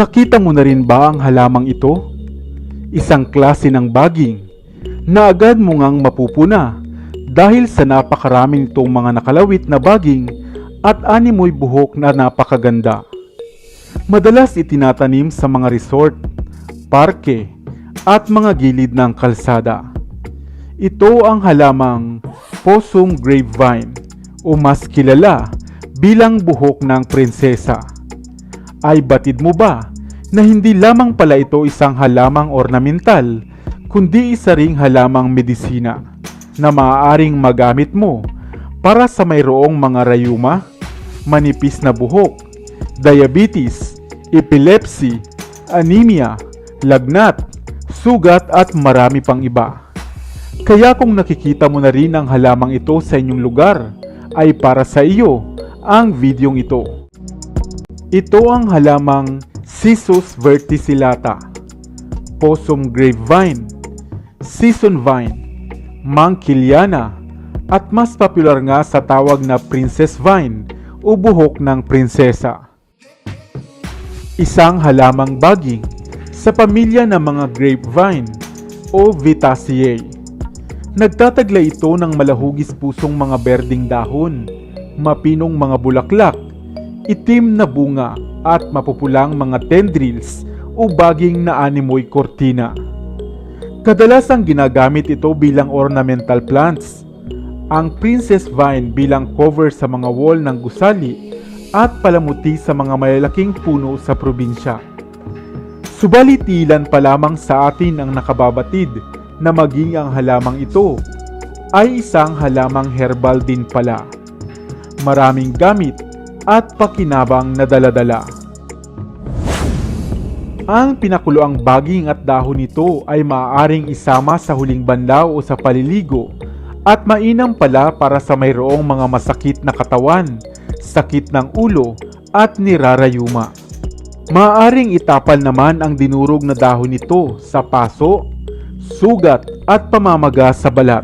Nakita mo na rin ba ang halamang ito? Isang klase ng baging na agad mo ngang mapupuna dahil sa napakarami nitong mga nakalawit na baging at animoy buhok na napakaganda. Madalas itinatanim sa mga resort, parke at mga gilid ng kalsada. Ito ang halamang Possum Grapevine o mas kilala bilang buhok ng prinsesa. Ay batid mo ba na hindi lamang pala ito isang halamang ornamental, kundi isa ring halamang medisina na maaaring magamit mo para sa mayroong mga rayuma, manipis na buhok, diabetes, epilepsy, anemia, lagnat, sugat at marami pang iba. Kaya kung nakikita mo na rin ang halamang ito sa inyong lugar, ay para sa iyo ang videong ito. Ito ang halamang Sisus verticillata, Possum grapevine, season vine, Mangkiliana, at mas popular nga sa tawag na princess vine o buhok ng prinsesa. Isang halamang baging sa pamilya ng mga grapevine o Vitaceae. Nagtataglay ito ng malahugis pusong mga berding dahon, mapinong mga bulaklak, itim na bunga at mapupulang mga tendrils o baging na animoy kortina. Kadalasang ginagamit ito bilang ornamental plants. Ang princess vine bilang cover sa mga wall ng gusali at palamuti sa mga malalaking puno sa probinsya. Subalit ilan pa lamang sa atin ang nakababatid na maging ang halamang ito ay isang halamang herbal din pala. Maraming gamit at pakinabang na daladala. Ang pinakuloang baging at dahon nito ay maaaring isama sa huling banlaw o sa paliligo at mainam pala para sa mayroong mga masakit na katawan, sakit ng ulo at nirarayuma. Maaaring itapal naman ang dinurog na dahon nito sa paso, sugat at pamamaga sa balat.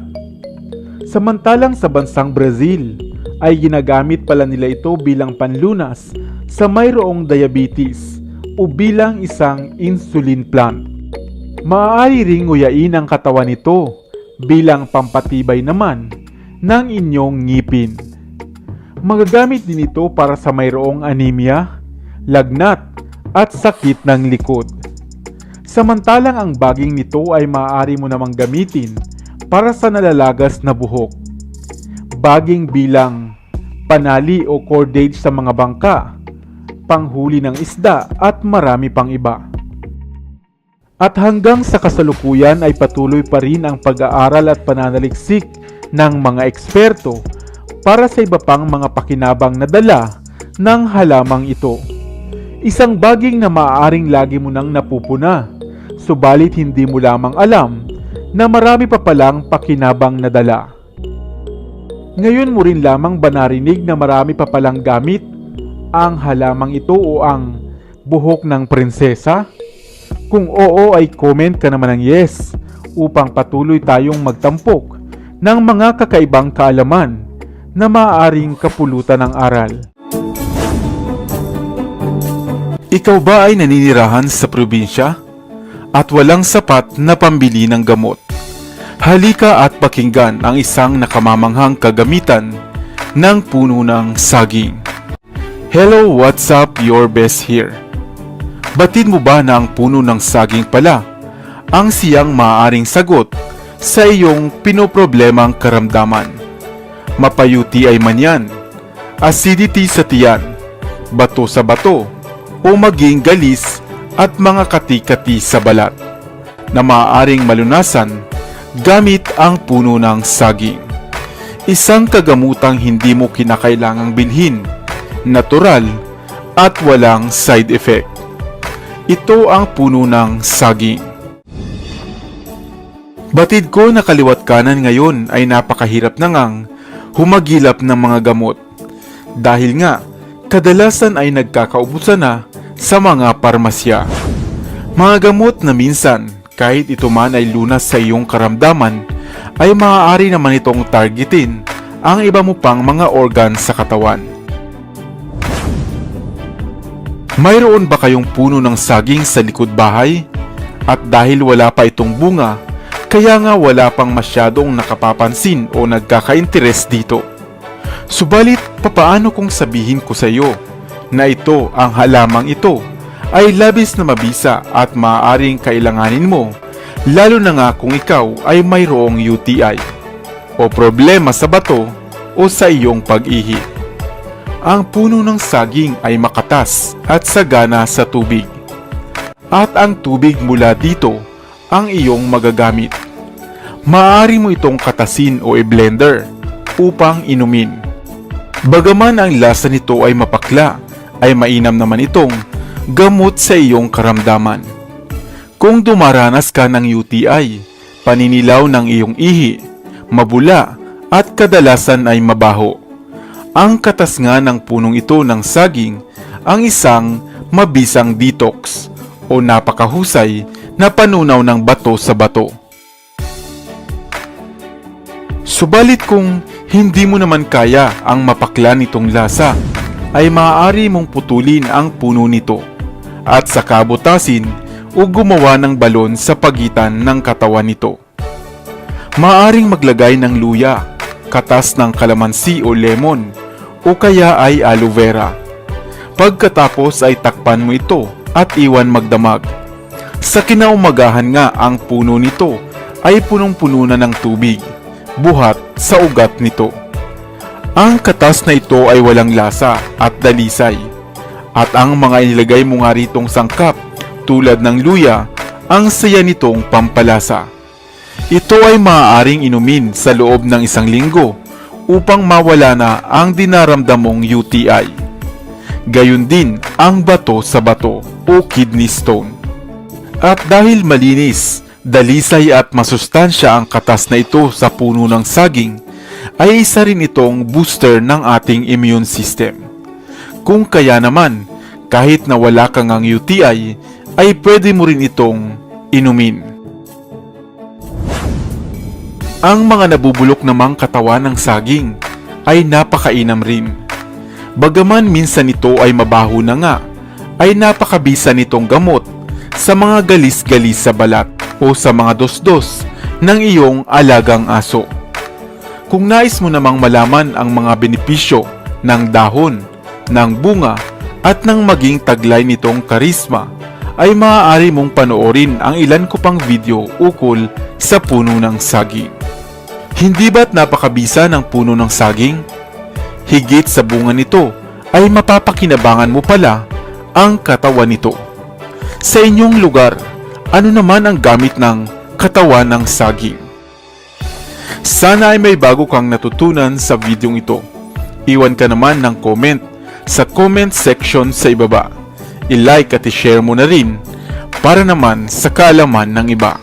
Samantalang sa bansang Brazil ay ginagamit pala nila ito bilang panlunas sa mayroong diabetes o bilang isang insulin plant. Maaari ring nguyain ang katawan nito bilang pampatibay naman ng inyong ngipin. Magagamit din ito para sa mayroong anemia, lagnat at sakit ng likod. Samantalang ang baging nito ay maaari mo namang gamitin para sa nalalagas na buhok. Baging bilang panali o cordage sa mga bangka, panghuli ng isda at marami pang iba. At hanggang sa kasalukuyan ay patuloy pa rin ang pag-aaral at pananaliksik ng mga eksperto para sa iba pang mga pakinabang na dala ng halamang ito. Isang baging na maaaring lagi mo nang napupuna, subalit hindi mo lamang alam na marami pa palang pakinabang na dala. Ngayon mo rin lamang ba narinig na marami pa palang gamit ang halamang ito o ang buhok ng prinsesa? Kung oo ay comment ka naman ng yes upang patuloy tayong magtampok ng mga kakaibang kaalaman na maaaring kapulutan ng aral. Ikaw ba ay naninirahan sa probinsya at walang sapat na pambili ng gamot? Halika at pakinggan ang isang nakamamanghang kagamitan ng puno ng saging. Hello, what's up? Your best here. Batid mo ba na ang puno ng saging pala ang siyang maaaring sagot sa iyong pinoproblemang karamdaman? Mapayuti ay man yan, acidity sa tiyan, bato sa bato, o maging galis at mga kati-kati sa balat na maaaring malunasan gamit ang puno ng saging. Isang kagamutang hindi mo kinakailangang bilhin, natural at walang side effect. Ito ang puno ng saging. Batid ko na kaliwat kanan ngayon ay napakahirap na ngang humagilap ng mga gamot. Dahil nga, kadalasan ay nagkakaubusan na sa mga parmasya. Mga gamot na minsan, kahit ito man ay lunas sa iyong karamdaman, ay maaari naman itong targetin ang iba mo pang mga organ sa katawan. Mayroon ba kayong puno ng saging sa likod bahay? At dahil wala pa itong bunga, kaya nga wala pang masyadong nakapapansin o nagkaka-interes dito. Subalit, papaano kung sabihin ko sa iyo na ito ang halamang ito ay labis na mabisa at maaaring kailanganin mo, lalo na nga kung ikaw ay mayroong UTI o problema sa bato o sa iyong pag-ihi. Ang puno ng saging ay makatas at sagana sa tubig. At ang tubig mula dito ang iyong magagamit. Maaari mo itong katasin o i-blender upang inumin. Bagaman ang lasa nito ay mapakla, ay mainam naman itong gamot sa iyong karamdaman. Kung dumaranas ka ng UTI, paninilaw ng iyong ihi, mabula at kadalasan ay mabaho. Ang katas nga ng punong ito ng saging ang isang mabisang detox o napakahusay na panunaw ng bato sa bato. Subalit kung hindi mo naman kaya ang mapakla nitong lasa, ay maaari mong putulin ang puno nito at saka butasin o gumawa ng balon sa pagitan ng katawan nito. Maaring maglagay ng luya, katas ng kalamansi o lemon, o kaya ay aloe vera. Pagkatapos ay takpan mo ito at iwan magdamag. Sa kinaumagahan nga ang puno nito ay punong-puno na ng tubig, buhat sa ugat nito. Ang katas na ito ay walang lasa at dalisay. At ang mga inilagay mo nga ritong sangkap tulad ng luya, ang saya nitong pampalasa. Ito ay maaaring inumin sa loob ng isang linggo upang mawala na ang dinaramdam mong UTI. Gayun din ang bato sa bato o kidney stone. At dahil malinis, dalisay at masustansya ang katas na ito sa puno ng saging, ay isa rin itong booster ng ating immune system. Kung kaya naman, kahit na wala kang ang UTI, ay pwede mo rin itong inumin. Ang mga nabubulok namang katawan ng saging ay napakainam rin. Bagaman minsan ito ay mabaho na nga, ay napakabisa nitong gamot sa mga galis-galis sa balat o sa mga dos-dos ng iyong alagang aso. Kung nais mo namang malaman ang mga benepisyo ng dahon, ng bunga, at ng maging taglay nitong karisma, ay maaari mong panoorin ang ilan ko pang video ukol sa puno ng saging. Hindi ba't napakabisa ng puno ng saging? Higit sa bunga nito ay mapapakinabangan mo pala ang katawan nito. Sa inyong lugar, ano naman ang gamit ng katawan ng saging? Sana ay may bago kang natutunan sa videong ito. Iwan ka naman ng comment sa comment section sa ibaba. I-like at i-share mo na rin para naman sa kaalaman ng iba.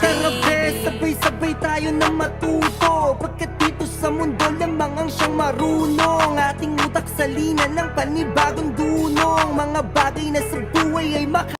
Tara bes, sabay-sabay tayo na matuto. Pagkat dito sa mundo lamang ang siyang marunong? Ating utak sa linan ng panibagong dunong. Mga bagay na sa buhay ay maka